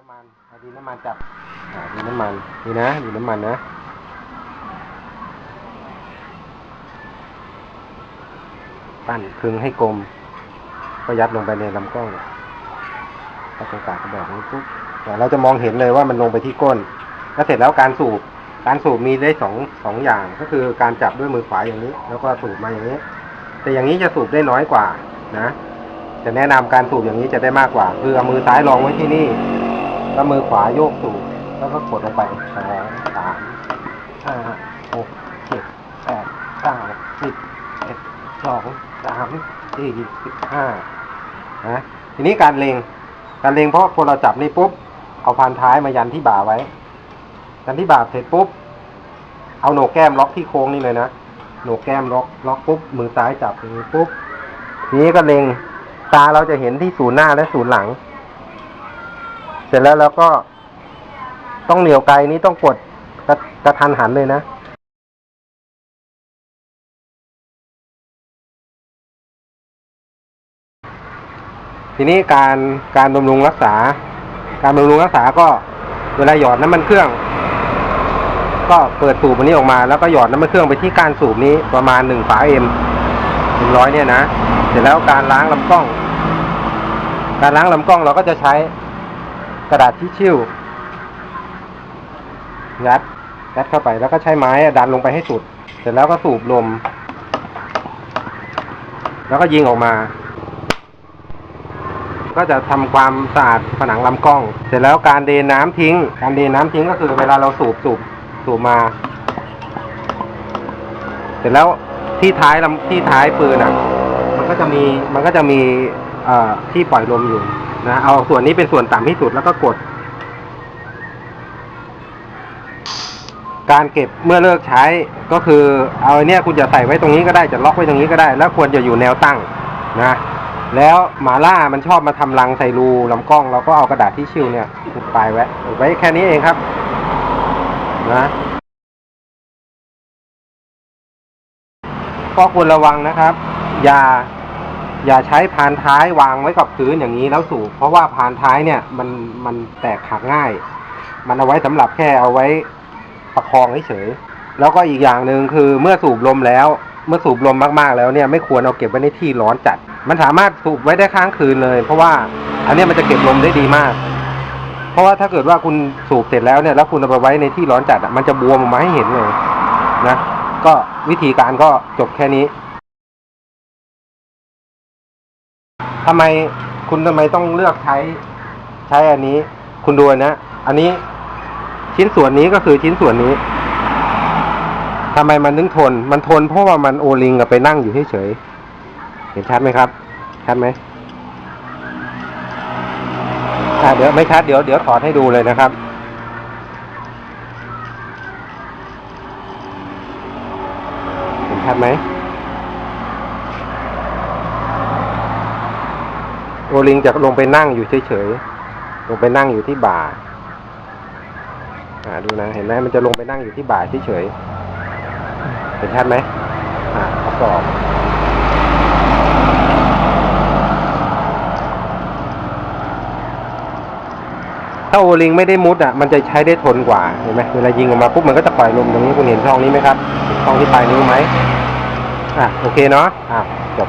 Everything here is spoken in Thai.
น้ำมันดินน้ำมันจับดินน้ำมันนี่นะดินน้ำมันนะปั้นคึงให้กลมก็ยัดลงไปในลำกล้องถ้าตรงกลางกระบอกนี้ปุ๊บเดี๋ยวเราจะมองเห็นเลยว่ามันลงไปที่ก้น แล้วเสร็จแล้วการสูบ การสูบมีได้สองสองอย่าง ก็คือการจับด้วยมือขวาอย่างนี้ แล้วก็สูบมาอย่างนี้ แต่อย่างนี้จะสูบได้น้อยกว่านะ จะแนะนำการสูบอย่างนี้จะได้มากกว่า คือเอามือซ้ายรองไว้ที่นี่ แล้วมือขวาโยกสูบแล้วก็กดลงไปสองสามห้าหกเจ็ดแปดเก้าสิบเอ็ดสองสามสี่สิบห้านะทีนี้การเล็งการเล็งเพราะคนเราจับนี่ปุ๊บ เอาพันท้ายมายันที่บ่าไว้ ยันที่บ่าเสร็จปุ๊บ เอาโหนกแก้มล็อกที่โค้งนี่เลยนะโหนกแก้มล็อกล็อกปุ๊บ มือซ้ายจับอย่างนี้ปุ๊บทีนี้ก็เล็งตาเราจะเห็นที่ศูนย์หน้าและศูนย์หลัง เสร็จแล้วเราก็ต้องเหนียวไกลนี้ต้องกดกระกระทันหันเลยนะทีนี้การการบำรุงรักษา การบำรุงรักษาก็เวลาหยอดน้ำมันเครื่อง ก็เปิดสูบอันนี้ออกมา แล้วก็หยอดน้ำมันเครื่องไปที่กานสูบนี้ประมาณหนึ่งฝาเอ็มหนึ่งร้อยเนี่ยนะ เสร็จแล้วการล้างลำกล้อง การล้างลำกล้องเราก็จะใช้ กระดาษทิชชู่ยัดยัดเข้าไปแล้วก็ใช้ไม้ดันลงไปให้สุด เสร็จแล้วก็สูบลม แล้วก็ยิงออกมา ก็จะทำความสะอาดผนังลำกล้อง เสร็จแล้วการเดนน้ำทิ้ง การเดนน้ำทิ้งก็คือเวลาเราสูบสูบสูบมา เสร็จแล้วที่ท้ายลำที่ท้ายปืนอะ มันก็จะมีมันก็จะมีที่ปล่อยลมอยู่ นะเอาส่วนนี้เป็นส่วนต่ำที่สุดแล้วก็กด การเก็บเมื่อเลิกใช้ก็คือเอาเนี้ยคุณจะใส่ไว้ตรงนี้ก็ได้จะล็อกไว้ตรงนี้ก็ได้ แล้วควรจะอยู่แนวตั้งนะแล้วหมาล่ามันชอบมาทำรังใส่รูลำกล้องเราก็เอากระดาษที่ชิวเนี่ยติดปลายไว้ไว้แค่นี้เองครับ นะก็ควรระวังนะครับ อย่า อย่าใช้พานท้ายวางไว้กับพื้นอย่างนี้แล้วสูบเพราะว่าพานท้ายเนี่ยมันมันแตกหักง่าย มันเอาไว้สำหรับแค่เอาไว้ประคองเฉยแล้วก็อีกอย่างหนึ่งคือเมื่อสูบลมแล้ว เมื่อสูบลมมากๆแล้วเนี่ยไม่ควรเอาเก็บไว้ในที่ร้อนจัด มันสามารถสูบไว้ได้ค้างคืนเลย เพราะว่าอันนี้มันจะเก็บลมได้ดีมาก เพราะว่าถ้าเกิดว่าคุณสูบเสร็จแล้วเนี่ยแล้วคุณเอาไปไว้ในที่ร้อนจัดมันจะบวมออกมาให้เห็นเลยนะก็วิธีการก็จบแค่นี้ ทำไมคุณทำไมต้องเลือกใช้ใช้อันนี้ คุณดูนะ อันนี้ชิ้นส่วนนี้ก็คือชิ้นส่วนนี้ทำไมมันถึงทน มันทนเพราะว่ามันโอลิงกับไปนั่งอยู่เฉยเห็นชัดไหมครับ ชัดไหมเดี๋ยวไม่ชัดเดี๋ยวเดี๋ยวถอดให้ดูเลยนะครับเห็นชัดไหม โอลิงจะลงไปนั่งอยู่เฉยๆ ลงไปนั่งอยู่ที่บ่าอ่าดูนะ เห็นไหมมันจะลงไปนั่งอยู่ที่บ่าเฉยๆ เห็นชัดไหมอ่าประกอบถ้าโอลิงไม่ได้มุดอะ มันจะใช้ได้ทนกว่า เห็นไหมเวลายิงออกมาปุ๊บมันก็จะปล่อยลมตรงนี้คุณเห็นช่องนี้ไหมครับช่องที่ปลายนิ้วไหมอะโอเคเนาะอะจบ